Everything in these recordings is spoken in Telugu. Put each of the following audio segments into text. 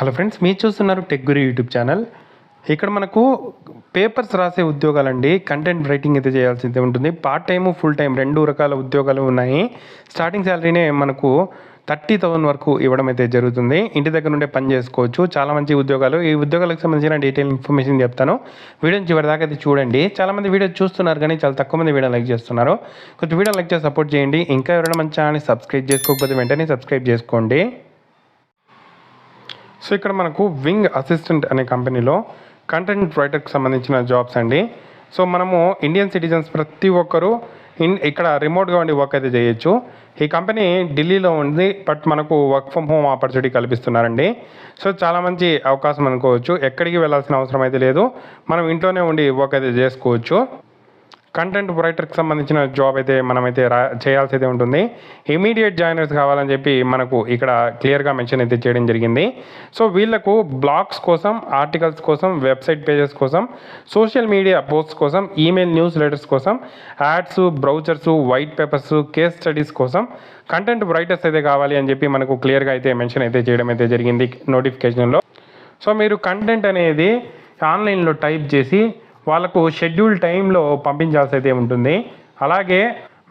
హలో ఫ్రెండ్స్ మీరు చూస్తున్నారు టెక్ గురి యూట్యూబ్ ఛానల్. ఇక్కడ మనకు పేపర్స్ రాసే ఉద్యోగాలండి. కంటెంట్ రైటింగ్ అయితే చేయాల్సిందే ఉంటుంది. పార్ట్ టైం ఫుల్ టైం రెండు రకాల ఉద్యోగాలు ఉన్నాయి. స్టార్టింగ్ శాలరీనే మనకు థర్టీ థౌసండ్ వరకు ఇవ్వడం అయితే జరుగుతుంది. ఇంటి దగ్గర నుండే పని చేసుకోవచ్చు. చాలా మంచి ఉద్యోగాలు. ఈ ఉద్యోగాలకు సంబంధించిన డీటెయిల్ ఇన్ఫర్మేషన్ చెప్తాను. వీడియో చివరి దాకా అయితే చూడండి. చాలా మంది వీడియో చూస్తున్నారు కానీ చాలా తక్కువ మంది వీడియో లైక్ చేస్తున్నారు. కొంచెం వీడియో లైక్ చేసి సపోర్ట్ చేయండి. ఇంకా ఎవరైనా మన ఛానల్ని సబ్స్క్రైబ్ చేసుకోకపోతే వెంటనే సబ్స్క్రైబ్ చేసుకోండి. సో ఇక్కడ మనకు వింగ్ అసిస్టెంట్ అనే కంపెనీలో కంటెంట్ రైటర్కి సంబంధించిన జాబ్స్ అండి. సో మనము ఇండియన్ సిటిజన్స్ ప్రతి ఒక్కరూ ఇన్ ఇక్కడ రిమోట్గా ఉండి వర్క్ అయితే చేయొచ్చు. ఈ కంపెనీ ఢిల్లీలో ఉంది బట్ మనకు వర్క్ ఫ్రమ్ హోమ్ ఆపర్చునిటీ కల్పిస్తున్నారండి. సో చాలా మంచి అవకాశం అనుకోవచ్చు. ఎక్కడికి వెళ్ళాల్సిన అవసరం అయితే లేదు. మనం ఇంట్లోనే ఉండి వర్క్ అయితే చేసుకోవచ్చు. కంటెంట్ రైటర్కి సంబంధించిన జాబ్ అయితే మనమైతే రా చేయాల్సి అయితే ఉంటుంది. ఇమీడియట్ జాయినర్స్ కావాలని చెప్పి మనకు ఇక్కడ క్లియర్గా మెన్షన్ అయితే చేయడం జరిగింది. సో వీళ్ళకు బ్లాగ్స్ కోసం ఆర్టికల్స్ కోసం వెబ్సైట్ పేజెస్ కోసం సోషల్ మీడియా పోస్ట్స్ కోసం ఈమెయిల్ న్యూస్ లెటర్స్ కోసం ads brochures white papers case studies కోసం కంటెంట్ రైటర్స్ అయితే కావాలి అని చెప్పి మనకు క్లియర్గా అయితే మెన్షన్ అయితే చేయడం అయితే జరిగింది నోటిఫికేషన్లో సో మీరు కంటెంట్ అనేది ఆన్లైన్లో టైప్ చేసి వాళ్ళకు షెడ్యూల్ టైంలో పంపించాల్సి అయితే ఉంటుంది. అలాగే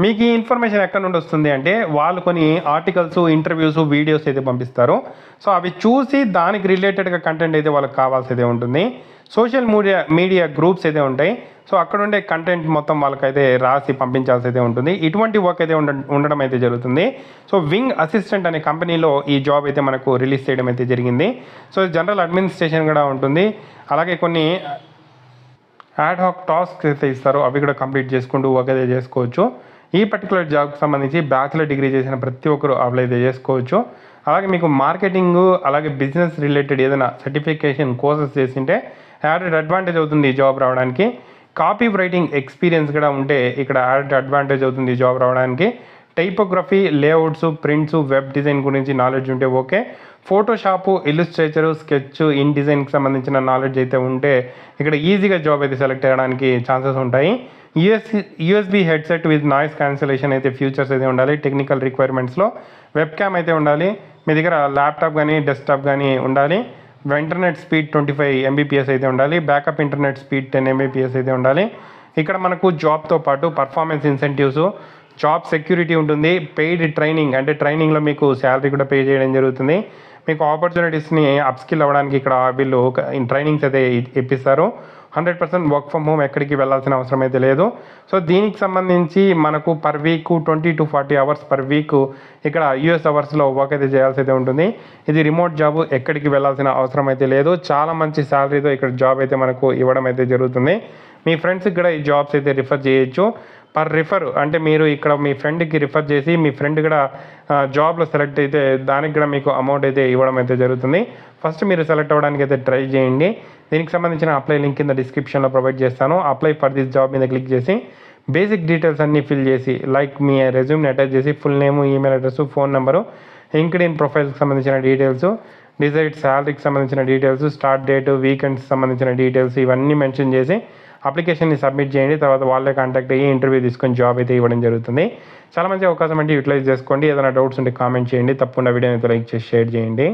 మీకు ఈ ఇన్ఫర్మేషన్ ఎక్కడ నుండి వస్తుంది అంటే వాళ్ళు కొన్ని ఆర్టికల్స్ ఇంటర్వ్యూస్ వీడియోస్ అయితే పంపిస్తారు. సో అవి చూసి దానికి రిలేటెడ్గా కంటెంట్ అయితే వాళ్ళకి కావాల్సి అయితే ఉంటుంది. సోషల్ మీడియా మీడియా గ్రూప్స్ అయితే ఉంటాయి. సో అక్కడ ఉండే కంటెంట్ మొత్తం వాళ్ళకైతే రాసి పంపించాల్సి అయితే ఉంటుంది. ఇటువంటి వర్క్ అయితే ఉండ ఉండడం అయితే జరుగుతుంది. సో వింగ్ అసిస్టెంట్ అనే కంపెనీలో ఈ జాబ్ అయితే మనకు రిలీజ్ చేయడం అయితే జరిగింది. సో జనరల్ అడ్మినిస్ట్రేషన్ కూడా ఉంటుంది. అలాగే కొన్ని యాడ్ హాక్ టాస్క్ అయితే ఇస్తారో అవి కూడా కంప్లీట్ చేసుకుంటూ ఒకదే చేసుకోవచ్చు. ఈ పర్టికులర్ జాబ్కి సంబంధించి బ్యాచిలర్ డిగ్రీ చేసిన ప్రతి ఒక్కరు అప్లై అయితే చేసుకోవచ్చు. అలాగే మీకు మార్కెటింగ్ అలాగే బిజినెస్ రిలేటెడ్ ఏదైనా సర్టిఫికేషన్ కోర్సెస్ చేసింటే యాడెడ్ అడ్వాంటేజ్ అవుతుంది ఈ జాబ్ రావడానికి. కాపీ రైటింగ్ ఎక్స్పీరియన్స్ కూడా ఉంటే ఇక్కడ యాడెడ్ అడ్వాంటేజ్ అవుతుంది ఈ జాబ్ రావడానికి. Typography layouts prints web design గురించి నాలెడ్జ్ ఉంటే ఓకే. ఫోటోషాపు ఇల్లుస్ట్రేచరు స్కెచ్ ఇన్ డిజైన్కి సంబంధించిన నాలెడ్జ్ అయితే ఉంటే ఇక్కడ ఈజీగా జాబ్ అయితే సెలెక్ట్ అయ్యడానికి ఛాన్సెస్ ఉంటాయి. US USB headset with noise cancellation అయితే ఫ్యూచర్స్ అయితే ఉండాలి టెక్నికల్ రిక్వైర్మెంట్స్లో వెబ్ క్యామ్ అయితే ఉండాలి మీ దగ్గర ల్యాప్టాప్ కానీ డెస్క్టాప్ కానీ ఉండాలి. Internet speed twenty five Mbps అయితే ఉండాలి backup internet speed ten Mbps అయితే ఉండాలి. ఇక్కడ మనకు జాబ్తో పాటు పర్ఫార్మెన్స్ ఇన్సెంటివ్స్ జాబ్ సెక్యూరిటీ ఉంటుంది పెయిడ్ ట్రైనింగ్ అంటే ట్రైనింగ్లో మీకు శాలరీ కూడా పే చేయడం జరుగుతుంది. మీకు ఆపర్చునిటీస్ని అప్స్కిల్ అవ్వడానికి ఇక్కడ వీళ్ళు ట్రైనింగ్స్ అయితే ఇప్పిస్తారు. Hundred percent work from home ఎక్కడికి వెళ్ళాల్సిన అవసరం అయితే లేదు. సో దీనికి సంబంధించి మనకు per week twenty to forty hours per week ఇక్కడ యూఎస్ అవర్స్లో వర్క్ అయితే చేయాల్సి అయితే ఉంటుంది. ఇది రిమోట్ జాబ్ ఎక్కడికి వెళ్ళాల్సిన అవసరం అయితే లేదు. చాలా మంచి శాలరీతో ఇక్కడ జాబ్ అయితే మనకు ఇవ్వడం అయితే జరుగుతుంది. మీ ఫ్రెండ్స్కి కూడా ఈ జాబ్స్ అయితే రిఫర్ చేయొచ్చు. పర్ రిఫర్ అంటే మీరు ఇక్కడ మీ ఫ్రెండ్కి రిఫర్ చేసి మీ ఫ్రెండ్ కూడా జాబ్లో సెలెక్ట్ అయితే దానికి కూడా మీకు అమౌంట్ అయితే ఇవ్వడం అయితే జరుగుతుంది. ఫస్ట్ మీరు సెలెక్ట్ అవ్వడానికి అయితే ట్రై చేయండి. దీనికి సంబంధించిన అప్లై లింక్ కింద డిస్క్రిప్షన్లో ప్రొవైడ్ చేస్తాను. అప్లై ఫర్ దిస్ జాబ్ మీద క్లిక్ చేసి బేసిక్ డీటెయిల్స్ అన్నీ ఫిల్ చేసి లైక్ మీ రెజ్యూమ్ని అటాచ్ చేసి full name email address phone number LinkedIn ప్రొఫైల్కి సంబంధించిన డీటెయిల్స్ డిజైడ్ శాలరీకి సంబంధించిన డీటెయిల్స్ స్టార్ట్ డేట్ వీకెండ్స్ సంబంధించిన డీటెయిల్స్ ఇవన్నీ మెన్షన్ చేసి అప్లికేషన్ని సబ్మిట్ చేయండి తర్వాత వాళ్ళే కాంటాక్ట్ అయ్యి ఇంటర్వ్యూ తీసుకొని జాబ్ అయితే ఇవ్వడం జరుగుతుంది. చాలా మంచి అవకాశం అంటే యూటిలైజ్ చేసుకోండి. ఏదైనా డౌట్స్ ఉంటే కామెంట్ చేయండి. తప్పకుండా వీడియోని అయితే లైక్ చేసి షేర్ చేయండి.